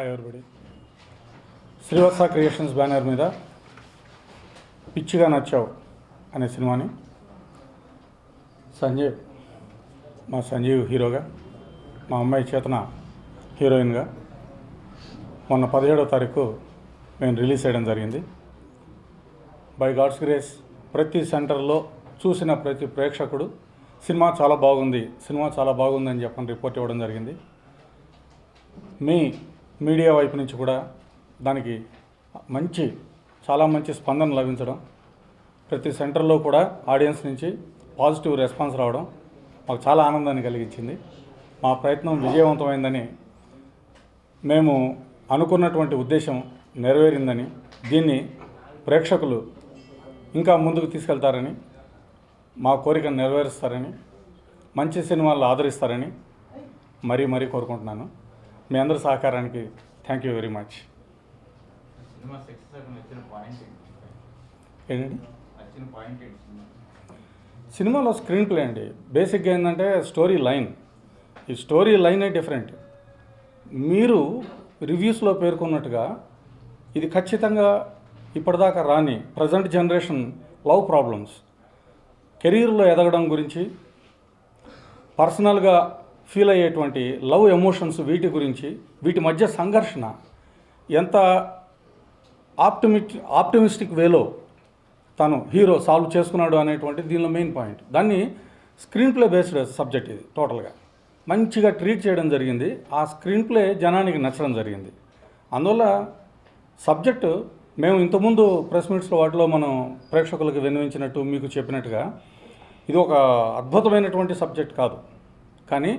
Hi everybody Srivatsa creations banner మీద పిచ్చిగా నచ్చావు అనే సినిమాని సంజయ్ మా సంజీవ్ హీరోగా మా అమ్మాయి చేతన హీరోయిన్గా మొన్న పదిహేడవ తారీఖు మేము రిలీజ్ చేయడం జరిగింది. బై గాడ్స్ గ్రేస్ ప్రతి సెంటర్లో చూసిన ప్రతి ప్రేక్షకుడు సినిమా చాలా బాగుంది సినిమా చాలా బాగుంది అని చెప్పని రిపోర్ట్ ఇవ్వడం జరిగింది. మీ మీడియా వైపు నుంచి కూడా దానికి మంచి చాలా మంచి స్పందన లభించడం ప్రతి సెంటర్లో కూడా ఆడియన్స్ నుంచి పాజిటివ్ రెస్పాన్స్ రావడం మాకు చాలా ఆనందాన్ని కలిగించింది. మా ప్రయత్నం విజయవంతమైందని మేము అనుకున్నటువంటి ఉద్దేశం నెరవేరిందని దీన్ని ప్రేక్షకులు ఇంకా ముందుకు తీసుకెళ్తారని మా కోరికను నెరవేరుస్తారని మంచి సినిమాలు ఆదరిస్తారని మరీ మరీ కోరుకుంటున్నాను. మీ అందరి సహకారానికి థ్యాంక్ యూ వెరీ మచ్ సినిమాలో స్క్రీన్ ప్లే అండి. బేసిక్గా ఏంటంటే స్టోరీ లైన్ ఈ స్టోరీ లైనే డిఫరెంట్ మీరు రివ్యూస్లో పేర్కొన్నట్టుగా ఇది ఖచ్చితంగా ఇప్పటిదాకా రాని ప్రజెంట్ జనరేషన్ లవ్ ప్రాబ్లమ్స్ కెరీర్లో ఎదగడం గురించి పర్సనల్గా ఫీల్ అయ్యేటువంటి లవ్ ఎమోషన్స్ వీటి గురించి వీటి మధ్య సంఘర్షణ ఎంత ఆప్టిమిట్ ఆప్టిమిస్టిక్ వేలో తను హీరో సాల్వ్ చేసుకున్నాడు అనేటువంటి దీనిలో మెయిన్ పాయింట్. దాన్ని స్క్రీన్ ప్లే బేస్డ్ సబ్జెక్ట్ ఇది టోటల్గా. మంచిగా ట్రీట్ చేయడం జరిగింది. ఆ స్క్రీన్ ప్లే జనానికి నచ్చడం జరిగింది. అందువల్ల సబ్జెక్టు మేము ఇంతకుముందు ప్రెస్ మీట్స్లో వాటిలో మనం ప్రేక్షకులకు విన్నవించినట్టు మీకు చెప్పినట్టుగా ఇది ఒక అద్భుతమైనటువంటి సబ్జెక్ట్ కాదు. కానీ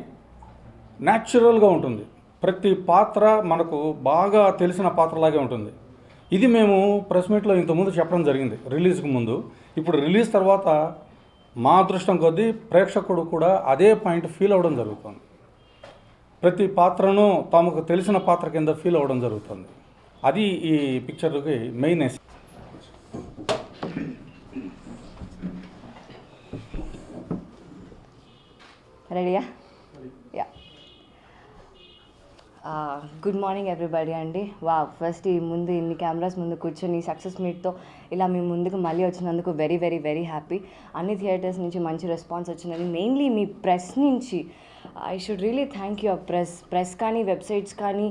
న్యాచురల్గా ఉంటుంది. ప్రతి పాత్ర మనకు బాగా తెలిసిన పాత్రలాగే ఉంటుంది. ఇది మేము ప్రెస్ మీట్లో ఇంతకుముందు చెప్పడం జరిగింది రిలీజ్కి ముందు. ఇప్పుడు రిలీజ్ తర్వాత మా అదృష్టం కొద్దీ ప్రేక్షకుడు కూడా అదే పాయింట్ ఫీల్ అవ్వడం జరుగుతుంది. ప్రతి పాత్రను తమకు తెలిసిన పాత్ర కింద ఫీల్ అవ్వడం జరుగుతుంది. అది ఈ పిక్చర్కి మెయిన్ ఎస్. రెడీయా యా గుడ్ మార్నింగ్ ఎవ్రీబడి అండి. వా ఫస్ట్ ఈ ముందు ఇన్ని కెమెరాస్ ముందు కూర్చొని సక్సెస్ మీట్తో ఇలా మీ ముందుకు మళ్ళీ వచ్చినందుకు వెరీ వెరీ వెరీ హ్యాపీ అన్ని థియేటర్స్ నుంచి మంచి రెస్పాన్స్ వచ్చిందని మెయిన్లీ మీ ప్రెస్ నుంచి I should really thank you press press కానీ వెబ్సైట్స్ కానీ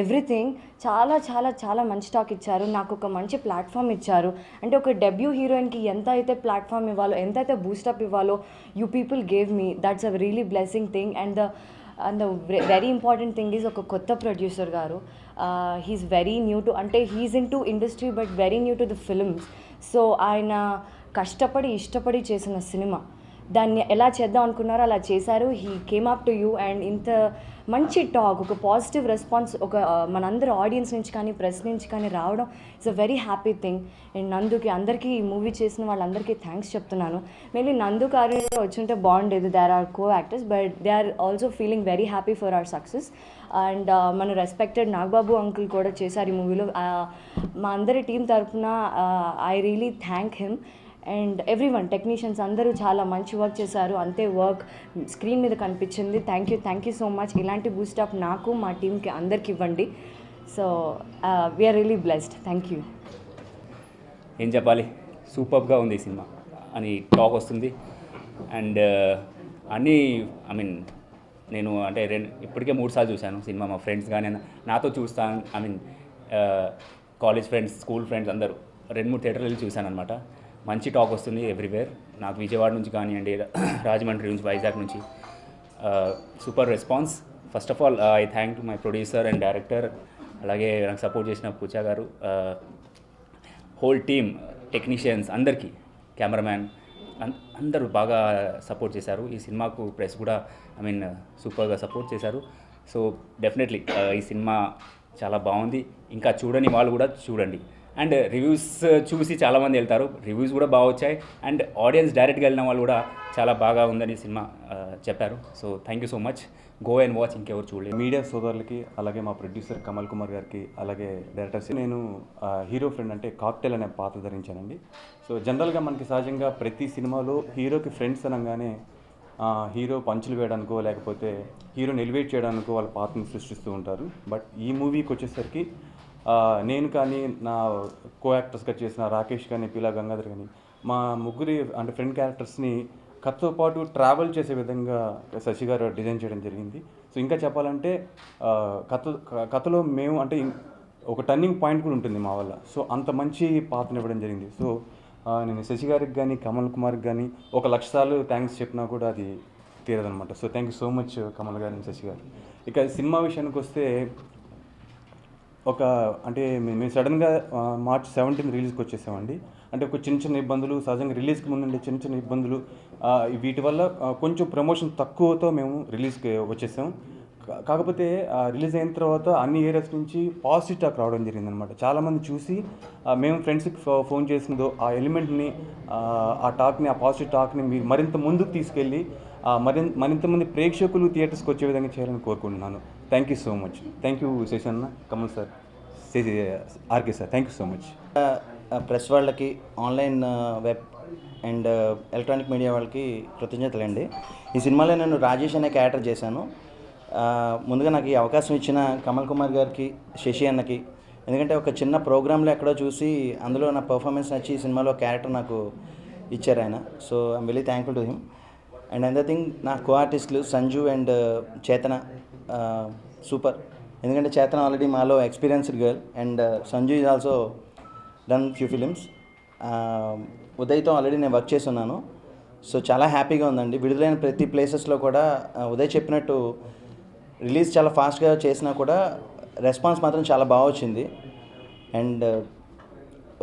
ఎవ్రీథింగ్ చాలా చాలా చాలా మంచి టాక్ ఇచ్చారు. నాకు ఒక మంచి ప్లాట్ఫామ్ ఇచ్చారు. అంటే ఒక డెబ్యూ హీరోయిన్కి ఎంత అయితే ప్లాట్ఫామ్ ఇవ్వాలో ఎంత అయితే బూస్టప్ ఇవ్వాలో you people gave me that's a really blessing thing and the and the very important thing is ఒక కొత్త ప్రొడ్యూసర్ గారు హీస్ వెరీ న్యూ టు అంటే he's into industry but very new to the films so ఆయన కష్టపడి ఇష్టపడి చేసిన cinema దాన్ని ఎలా చేద్దాం అనుకున్నారో అలా చేశారు. He came up to you and ఇంత మంచి టాక్ ఒక పాజిటివ్ రెస్పాన్స్ ఒక uh, మనందరి ఆడియన్స్ నుంచి కానీ ప్రెస్ నుంచి కానీ రావడం it's a very happy thing and నందుకి అందరికీ ఈ మూవీ చేసిన వాళ్ళందరికీ థ్యాంక్స్ చెప్తున్నాను. మెయిన్లీ నందు కార్య వచ్చుంటే బాగుండేది. There are co actors but they are also feeling very happy for our success and మన రెస్పెక్టెడ్ నాగబాబు అంకుల్ కూడా చేశారు ఈ మూవీలో మా అందరి టీం తరఫున I really thank him and everyone technicians అందరూ చాలా మంచి వర్క్ చేశారు. అంతే వర్క్ స్క్రీన్ మీద కనిపించింది. Thank you thank you so much. ఇలాంటి బూస్టప్ నాకు మా టీంకి అందరికి ఇవ్వండి. So we are really blessed thank you ఏం చెప్పాలి? సూపర్గా ఉంది ఈ సినిమా. అని టాక్ వస్తుంది. అండ్ అన్నీ ఐ మీన్ నేను అంటే రెండు ఇప్పటికే మూడు సార్లు చూశాను సినిమా. మా ఫ్రెండ్స్ కానీ నాతో చూస్తాను I mean college friends school friends అందరూ రెండు మూడు థియేటర్లు వెళ్ళి చూశాను అనమాట మంచి టాక్ వస్తుంది ఎవ్రీవేర్. నాకు విజయవాడ నుంచి కానివ్వండి రాజమండ్రి నుంచి వైజాగ్ నుంచి super response. First of all I thank to my producer and director అలాగే నాకు సపోర్ట్ చేసిన Pooja garu whole team technicians అందరికీ కెమెరామ్యాన్ అందరూ బాగా సపోర్ట్ చేశారు. ఈ సినిమాకు ప్రెస్ కూడా ఐ మీన్ సూపర్గా సపోర్ట్ చేశారు. సో డెఫినెట్లీ ఈ సినిమా చాలా బాగుంది. ఇంకా చూడని వాళ్ళు కూడా చూడండి. అండ్ రివ్యూస్ చూసి చాలామంది వెళ్తారు. రివ్యూస్ కూడా బాగా వచ్చాయి. అండ్ ఆడియన్స్ డైరెక్ట్గా వెళ్ళిన వాళ్ళు కూడా చాలా బాగా ఉందని సినిమా చెప్పారు. So thank you so much. Go and watch ఇంకెవరు చూడలేదు. మీడియా సోదరులకి అలాగే మా ప్రొడ్యూసర్ కమల్ కుమార్ గారికి అలాగే డైరెక్టర్స్ నేను హీరో ఫ్రెండ్ అంటే కాక్టైల్ అనే పాత్ర ధరించానండి. సో జనరల్గా మనకి సహజంగా ప్రతి సినిమాలో హీరోకి ఫ్రెండ్స్ అనగానే హీరో పంచులు వేయడానికో లేకపోతే హీరోని ఎలివేట్ చేయడానికో వాళ్ళ పాత్రను సృష్టిస్తూ ఉంటారు. బట్ ఈ మూవీకి వచ్చేసరికి నేను కానీ నా కో యాక్టర్స్గా చేసిన రాకేష్ కానీ పిలా గంగాధర్ కానీ మా ముగ్గురి అంటే ఫ్రెండ్ క్యారెక్టర్స్ని కథతో పాటు ట్రావెల్ చేసే విధంగా శశి గారు డిజైన్ చేయడం జరిగింది. సో ఇంకా చెప్పాలంటే కథ కథలో మేము అంటే ఒక టర్నింగ్ పాయింట్ కూడా ఉంటుంది మా వల్ల. సో అంత మంచి పాత్ర ఇవ్వడం జరిగింది. సో నేను శశి గారికి కానీ కమల్ కుమార్కి కానీ ఒక లక్ష సార్లు థ్యాంక్స్ చెప్పినా కూడా అది తీరదనమాట so thank you so much Kamal garu Sasi garu. ఇక సినిమా విషయానికి వస్తే ఒక అంటే మేము సడన్గా మార్చ్ సెవెంటీన్ రిలీజ్కి వచ్చేసామండి. అంటే ఒక చిన్న చిన్న ఇబ్బందులు సహజంగా రిలీజ్కి ముందుండే చిన్న చిన్న ఇబ్బందులు వీటి వల్ల కొంచెం ప్రమోషన్ తక్కువతో మేము రిలీజ్కి వచ్చేసాం. కాకపోతే రిలీజ్ అయిన తర్వాత అన్ని ఏరియాస్ నుంచి పాజిటివ్ టాక్ రావడం జరిగింది అనమాట చాలామంది చూసి మేము ఫ్రెండ్స్కి ఫో- ఫోన్ చేసినదో ఆ ఎలిమెంట్ని ఆ, టాక్ని ఆ పాజిటివ్ టాక్ని మీరు మరింత ముందుకు తీసుకెళ్ళి మరింత మరింత మంది ప్రేక్షకులు థియేటర్స్కి వచ్చే విధంగా చేయాలని కోరుకుంటున్నాను. Thank you so much thank you Seshanna Kamal sir RK sir thank you so much press వాళ్ళకి online web and electronic media వాళ్ళకి కృతజ్ఞతలండి. ఈ సినిమాలో నేను రాజేష్ అనే క్యారెక్టర్ చేశాను. ముందుగా నాకు ఈ అవకాశం ఇచ్చిన కమల్ కుమార్ గారికి శశి అన్నకి ఎందుకంటే ఒక చిన్న ప్రోగ్రాంలో ఎక్కడో చూసి అందులో నా పర్ఫార్మెన్స్ నచ్చి ఈ సినిమాలో క్యారెక్టర్ నాకు ఇచ్చారు ఆయన. So I'm very thankful to him and other thing నా కో ఆర్టిస్టులు సంజు అండ్ చేతన సూపర్ ఎందుకంటే చేతన ఆల్రెడీ మాలో experienced girl and Sanju is also done few films ఉదయ్తో already నేను వర్క్ చేసి ఉన్నాను సో చాలా హ్యాపీగా ఉందండి. విడుదలైన ప్రతి ప్లేసెస్లో కూడా uh, ఉదయ్ చెప్పినట్టు రిలీజ్ చాలా ఫాస్ట్గా చేసినా కూడా రెస్పాన్స్ మాత్రం చాలా బాగా వచ్చింది. అండ్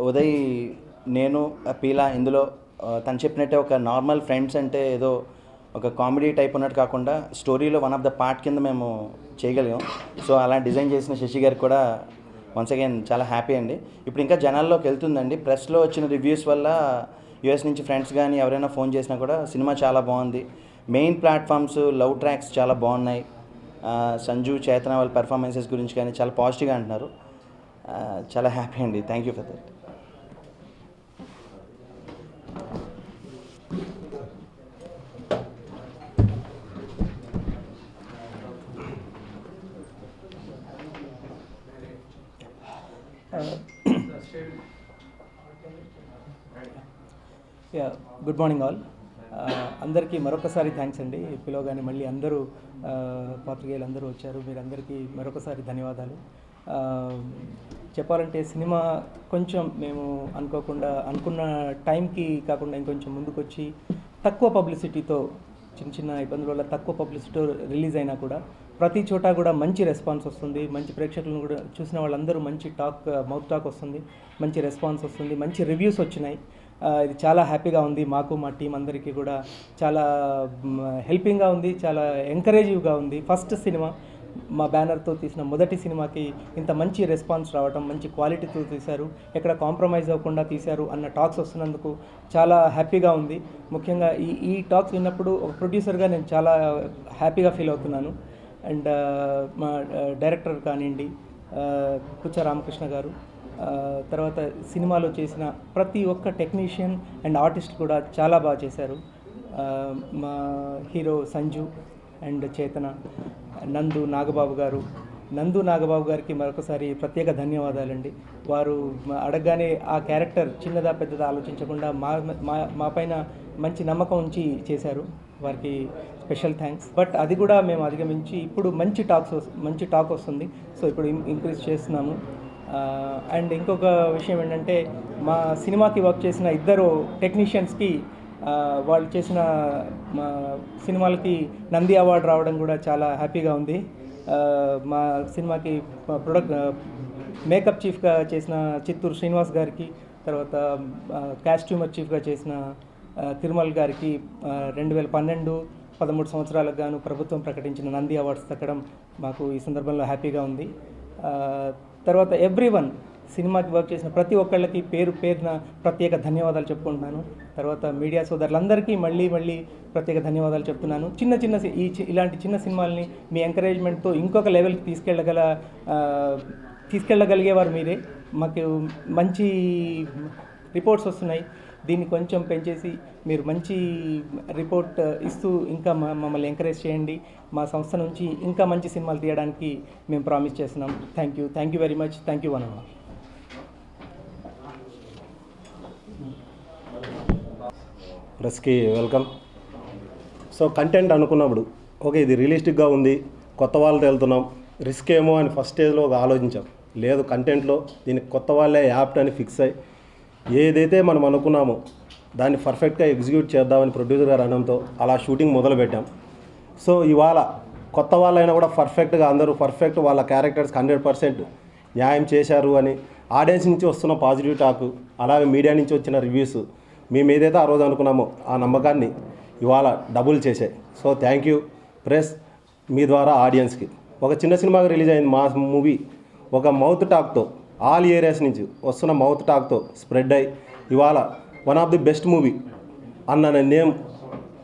ఉదయ్ uh, నేను పీలా ఇందులో తను చెప్పినట్టే ఒక నార్మల్ ఫ్రెండ్స్ అంటే ఏదో ఒక కామెడీ టైప్ ఉన్నట్టు కాకుండా స్టోరీలో వన్ ఆఫ్ ద పార్ట్ కింద మేము చేయగలిగాం. సో అలా డిజైన్ చేసిన శశి గారికి కూడా వన్స్ అగైన్ చాలా హ్యాపీ అండి. ఇప్పుడు ఇంకా జనాల్లోకి వెళ్తుందండి. ప్రెస్లో వచ్చిన రివ్యూస్ వల్ల యూఎస్ నుంచి ఫ్రెండ్స్ కానీ ఎవరైనా ఫోన్ చేసినా కూడా సినిమా చాలా బాగుంది. మెయిన్ ప్లాట్ఫామ్స్ లవ్ ట్రాక్స్ చాలా బాగున్నాయి. సంజు చేతన వాళ్ళ పెర్ఫార్మెన్సెస్ గురించి కానీ చాలా పాజిటివ్గా అంటున్నారు. చాలా హ్యాపీ అండి. Thank you for that yeah good morning all. అందరికీ మరొకసారి థ్యాంక్స్ అండి. పిలవగానే మళ్ళీ అందరూ పాత్రికేయులు అందరూ వచ్చారు. మీరందరికీ మరొకసారి ధన్యవాదాలు. చెప్పాలంటే సినిమా కొంచెం మేము అనుకోకుండా అనుకున్న టైంకి కాకుండా ఇంకొంచెం ముందుకొచ్చి తక్కువ పబ్లిసిటీతో చిన్న చిన్న ఇబ్బందుల వల్ల తక్కువ పబ్లిసిటీ రిలీజ్ అయినా కూడా ప్రతి చోట కూడా మంచి రెస్పాన్స్ వస్తుంది. మంచి ప్రేక్షకులను కూడా చూసిన వాళ్ళందరూ మంచి టాక్ మౌత్ టాక్ వస్తుంది. మంచి రెస్పాన్స్ వస్తుంది. మంచి రివ్యూస్ వచ్చినాయి. ఇది చాలా హ్యాపీగా ఉంది. మాకు మా టీం అందరికీ కూడా చాలా హెల్పింగ్గా ఉంది. చాలా ఎంకరేజివ్గా ఉంది. ఫస్ట్ సినిమా మా బ్యానర్తో తీసిన మొదటి సినిమాకి ఇంత మంచి రెస్పాన్స్ రావడం మంచి క్వాలిటీతో తీశారు. ఎక్కడ కాంప్రమైజ్ అవ్వకుండా తీశారు అన్న టాక్స్ వస్తున్నందుకు చాలా హ్యాపీగా ఉంది. ముఖ్యంగా ఈ ఈ టాక్స్ విన్నప్పుడు ఒక ప్రొడ్యూసర్గా నేను చాలా హ్యాపీగా ఫీల్ అవుతున్నాను. అండ్ మా డైరెక్టర్ కానివ్వండి కుచ్చ రామకృష్ణ గారు తర్వాత సినిమాలో చేసిన ప్రతి ఒక్క టెక్నీషియన్ అండ్ ఆర్టిస్ట్ కూడా చాలా బాగా చేశారు. మా హీరో సంజు అండ్ చేతన నందు నాగబాబు గారు నందు నాగబాబు గారికి మరొకసారి ప్రత్యేక ధన్యవాదాలండి. వారు అడగగానే ఆ క్యారెక్టర్ చిన్నదా పెద్దదా ఆలోచించకుండా మా మా మా పైన మంచి నమ్మకం ఉంచి చేశారు. వారికి స్పెషల్ థ్యాంక్స్. బట్ అది కూడా మేము అధిగమించి ఇప్పుడు మంచి టాక్స్ మంచి టాక్ వస్తుంది. సో ఇప్పుడు ఇంక్రీజ్ చేస్తున్నాము. అండ్ ఇంకొక విషయం ఏంటంటే మా సినిమాకి వర్క్ చేసిన ఇద్దరు టెక్నీషియన్స్కి వాళ్ళు చేసిన మా సినిమాలకి నంది అవార్డు రావడం కూడా చాలా హ్యాపీగా ఉంది. మా సినిమాకి ప్రొడక్ట్ మేకప్ చీఫ్గా చేసిన చిత్తూరు శ్రీనివాస్ గారికి తర్వాత కాస్ట్యూమర్ చీఫ్గా చేసిన తిరుమల్ గారికి రెండు వేల పన్నెండు పదమూడు సంవత్సరాలకు గాను ప్రభుత్వం ప్రకటించిన నంది అవార్డ్స్ దక్కడం మాకు ఈ సందర్భంలో హ్యాపీగా ఉంది. తర్వాత ఎవ్రీ వన్ సినిమాకి వర్క్ చేసిన ప్రతి ఒక్కళ్ళకి పేరు పేరున ప్రత్యేక ధన్యవాదాలు చెప్పుకుంటున్నాను. తర్వాత మీడియా సోదరులందరికీ మళ్ళీ మళ్ళీ ప్రత్యేక ధన్యవాదాలు చెప్తున్నాను. చిన్న చిన్న సి- ఈ చి- ఇలాంటి చిన్న సినిమాల్ని మీ ఎంకరేజ్మెంట్తో ఇంకొక లెవెల్కి తీసుకెళ్ళగల తీసుకెళ్ళగలిగేవారు మీరే. మాకు మంచి రిపోర్ట్స్ వస్తున్నాయి. దీన్ని కొంచెం పెంచేసి మీరు మంచి రిపోర్ట్ ఇస్తూ ఇంకా మమ్మల్ని ఎంకరేజ్ చేయండి. మా సంస్థ నుంచి ఇంకా మంచి సినిమాలు తీయడానికి మేము ప్రామిస్ చేస్తున్నాం. Thank you. Thank you very much. Thank you one ప్రెస్కి welcome. So content అనుకున్నప్పుడు ఓకే ఇది రియలిస్టిక్గా ఉంది కొత్త వాళ్ళతో వెళ్తున్నాం రిస్క్ ఏమో అని ఫస్ట్ స్టేజ్లో ఒక ఆలోచించాం. లేదు కంటెంట్లో దీనికి కొత్త వాళ్ళే యాప్ట్ అని ఫిక్స్ అయ్యి ఏదైతే మనం అనుకున్నామో దాన్ని పర్ఫెక్ట్గా ఎగ్జిక్యూట్ చేద్దామని ప్రొడ్యూసర్ గారు అనడంతో అలా షూటింగ్ మొదలుపెట్టాం. సో ఇవాళ కొత్త వాళ్ళైనా కూడా పర్ఫెక్ట్గా అందరూ పర్ఫెక్ట్ వాళ్ళ క్యారెక్టర్స్ హండ్రెడ్ పర్సెంట్ న్యాయం చేశారు అని ఆడియన్స్ నుంచి వస్తున్న పాజిటివ్ టాక్ అలాగే మీడియా నుంచి వచ్చిన రివ్యూస్ మేము ఏదైతే ఆ రోజు అనుకున్నామో ఆ నమ్మకాన్ని ఇవాళ డబుల్ చేశాయి సో థ్యాంక్ యూ ప్రెస్ మీ ద్వారా ఆడియన్స్కి ఒక చిన్న సినిమాగా రిలీజ్ అయింది మా మూవీ ఒక మౌత్ టాక్తో ఆల్ ఏరియాస్ నుంచి వస్తున్న మౌత్ టాక్తో స్ప్రెడ్ అయ్యి ఇవాళ one of the best movie అన్న నేమ్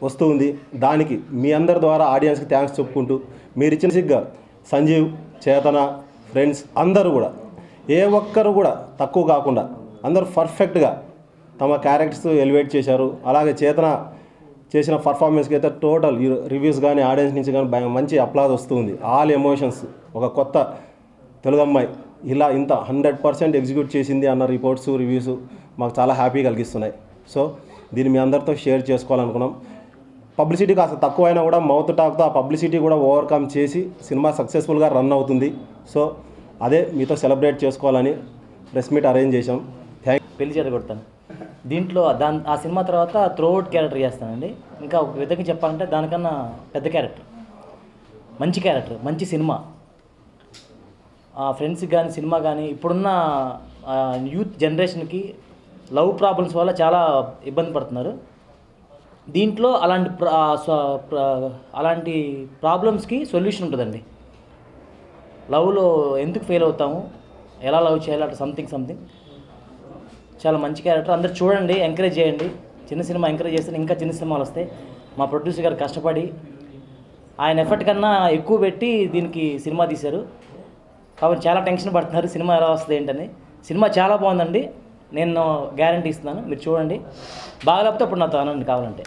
వస్తూ ఉంది. దానికి మీ అందరి ద్వారా ఆడియన్స్కి థ్యాంక్స్ చెప్పుకుంటూ మీరు ఇచ్చిన సిగ్గా సంజీవ్ చేతన ఫ్రెండ్స్ అందరూ కూడా ఏ ఒక్కరు కూడా తక్కువ కాకుండా అందరూ పర్ఫెక్ట్గా తమ క్యారెక్టర్స్ ఎలివేట్ చేశారు. అలాగే చేతన చేసిన పర్ఫార్మెన్స్కి అయితే టోటల్ రివ్యూస్ కానీ ఆడియన్స్ నుంచి కానీ భయం మంచి అప్లాజ్ వస్తుంది. ఆల్ ఎమోషన్స్ ఒక కొత్త తెలుగు అమ్మాయి ఇలా ఇంత హండ్రెడ్ పర్సెంట్ ఎగ్జిక్యూట్ చేసింది అన్న రిపోర్ట్స్ రివ్యూస్ మాకు చాలా హ్యాపీ కలిగిస్తున్నాయి. సో దీన్ని మీ అందరితో షేర్ చేసుకోవాలనుకున్నాం. పబ్లిసిటీ కాస్త తక్కువైనా కూడా మౌత్ టాక్తో ఆ పబ్లిసిటీ కూడా ఓవర్కమ్ చేసి సినిమా సక్సెస్ఫుల్గా రన్ అవుతుంది. సో అదే మీతో సెలబ్రేట్ చేసుకోవాలని ప్రెస్ మీట్ అరేంజ్ చేశాం. థ్యాంక్ పెళ్ళి చేత కొడతాను. దీంట్లో దాని ఆ సినిమా తర్వాత త్రోఅవుట్ క్యారెక్టర్ చేస్తానండి. ఇంకా ఒక విధంగా చెప్పాలంటే దానికన్నా పెద్ద క్యారెక్టర్. మంచి క్యారెక్టర్ మంచి సినిమా. ఆ ఫ్రెండ్స్కి కానీ సినిమా కానీ ఇప్పుడున్న యూత్ జనరేషన్కి లవ్ ప్రాబ్లమ్స్ వల్ల చాలా ఇబ్బంది పడుతున్నారు. దీంట్లో అలాంటి అలాంటి ప్రాబ్లమ్స్కి సొల్యూషన్ ఉంటుందండి. లవ్లో ఎందుకు ఫెయిల్ అవుతాము? ఎలా లవ్ చేయాలి? అంటే సంథింగ్ సంథింగ్ చాలా మంచి క్యారెక్టర్. అందరు చూడండి ఎంకరేజ్ చేయండి. చిన్న సినిమా ఎంకరేజ్ చేస్తే ఇంకా చిన్న సినిమాలు వస్తాయి. మా ప్రొడ్యూసర్ గారు కష్టపడి ఆయన ఎఫర్ట్ కన్నా ఎక్కువ పెట్టి దీనికి సినిమా తీశారు. కాబట్టి చాలా టెన్షన్ పడుతున్నారు. సినిమా ఎలా వస్తుంది ఏంటని. సినిమా చాలా బాగుందండి. నేను గ్యారంటీ ఇస్తున్నాను. మీరు చూడండి. బాగా లేకపోతే అప్పుడు నాతో అనండి కావాలంటే.